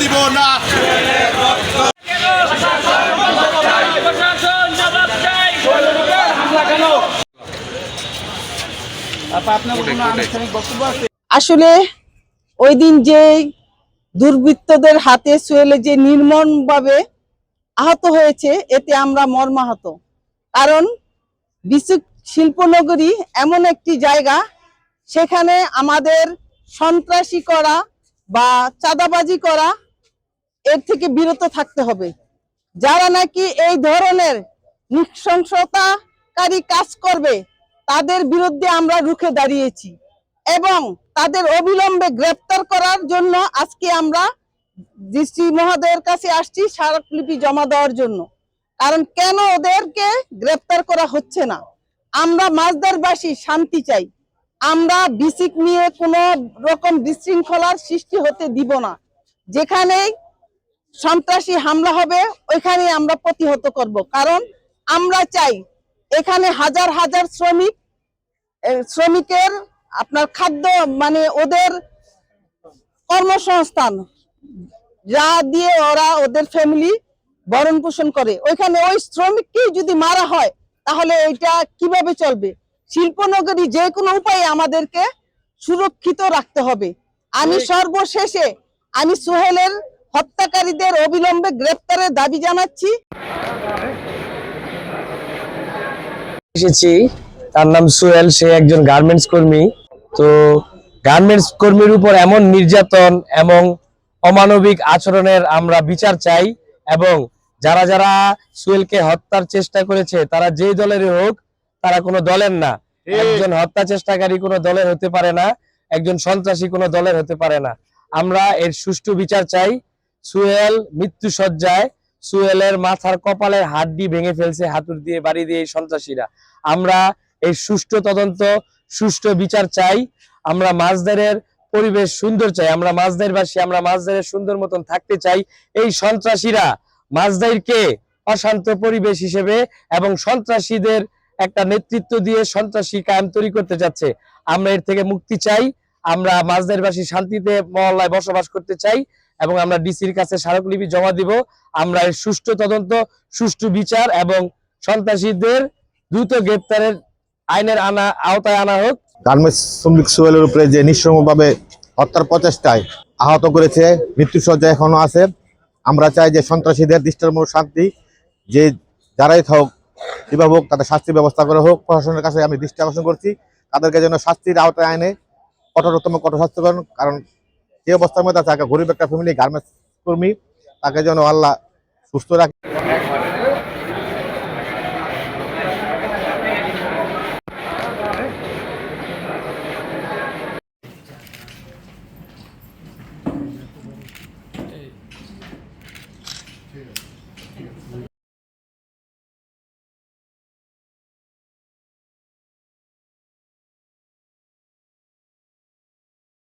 দিব না। আসলে ওই দিন যে দুর্বৃত্তদের হাতে সোয়েলে যে নির্মমভাবে আহত হয়েছে, এতে আমরা মর্মাহত। কারণ বিসুক শিল্পনগরী এমন একটি জায়গা, সেখানে আমাদের সন্ত্রাসী করা বা চাঁদাবাজি করা, এর থেকে বিরত থাকতে হবে। যারা নাকি এই ধরনের নৃশংসতাকারী কাজ করবে, তাদের বিরুদ্ধে আমরা রুখে দাঁড়িয়েছি এবং তাদের অবিলম্বে গ্রেপ্তার করার জন্য আজকে আমরা ডিসি মহোদয়ের কাছে আসছি স্মারকলিপি জমা দেওয়ার জন্য। কারণ কেন ওদেরকে গ্রেপ্তার করা হচ্ছে না? আমরা মাছদারবাসী শান্তি চাই। আমরা বিসিক নিয়ে কোনো রকম বিশৃঙ্খলার সৃষ্টি হতে দিব না। যেখানেই সন্ত্রাসী হামলা হবে ওইখানে আমরা প্রতিহত করব। কারণ আমরা চাই এখানে হাজার হাজার শ্রমিক শ্রমিকের আপনার খাদ্য মানে ওদের কর্মসংস্থান, যা দিয়ে ওরা ওদের ফ্যামিলি ভরণ পোষণ করে। ওইখানে ওই শ্রমিককেই যদি মারা হয়, তাহলে এটা কীভাবে চলবে? শিল্পনগরী যে কোনো উপায়ে আমাদেরকে সুরক্ষিত রাখতে হবে। আমি সর্বশেষে আমি সোহেলের হত্যাকারীদের অবিলম্বে গ্রেপ্তারের দাবি জানাচ্ছি। এসেছি। তার নাম সোহেল সে একজন গার্মেন্টস কর্মী। তো গার্মেন্টস কর্মীর উপর এমন নির্যাতন এবং অমানবিক আচরণের আমরা বিচার চাই এবং যারা যারা সোহেলকে হত্যার চেষ্টা করেছে তারা যেই দলেরই হোক তারা কোনো দলের না। একজন হত্যা চেষ্টাকারী কোনো দলের হতে পারে না, একজন সন্ত্রাসী কোনো দলের হতে পারে না। আমরা এর সুষ্ঠু বিচার চাই। সুহেল মৃত্যু সজ্জায় মাথার কপালের হাড্ডি ভেঙে ফেলছে হাতুর দিয়ে বাড়ি দিয়ে সন্ত্রাসীরা। আমরা এই সুষ্ঠু তদন্ত, সুষ্ঠু বিচার চাই। আমরা মাছদারের পরিবেশ সুন্দর চাই। আমরা মাছদারবাসী, আমরা মাছদারের সুন্দর মতন থাকতে চাই। এই সন্ত্রাসীরা মাছদারকে অশান্ত পরিবেশ হিসেবে এবং সন্ত্রাসীদের একটা নেতৃত্ব দিয়ে সন্ত্রাসী কায়েম তৈরি করতে যাচ্ছে। আমরা এর থেকে মুক্তি চাই, আমরা মাছদারবাসী শান্তিতে মহল্লায় বসবাস করতে চাই এবং আমরা ডিসির কাছে স্মারকলিপি জমা দিব। আমরা এর সুষ্ঠু তদন্ত, সুষ্ঠু বিচার এবং সন্ত্রাসীদের দ্রুত গ্রেপ্তারের আইনের আনা, আওতায় আনা হোক। গার্মেন্টস উপরে যে নিঃসঙ্গভাবে হত্যার প্রচেষ্টায় আহত করেছে মৃত্যুসজ্জা এখনও আছে। আমরা চাই যে সন্ত্রাসীদের দৃষ্টান্তমূলক শান্তি, যে যারাই থাকুক কীভাবে হোক তাদের শাস্তির ব্যবস্থা করা হোক, প্রশাসনের কাছে আমি দৃষ্টি আকর্ষণ করছি। তাদেরকে যেন শাস্তির আওতায় আইনে কঠোরতম, কঠোর শাস্তি করেন কারণ যে অবস্থার মধ্যে তাকে গরিব একটা ফ্যামিলি গার্মেন্টস কর্মী, তাকে যেন আল্লাহ সুস্থ রাখে।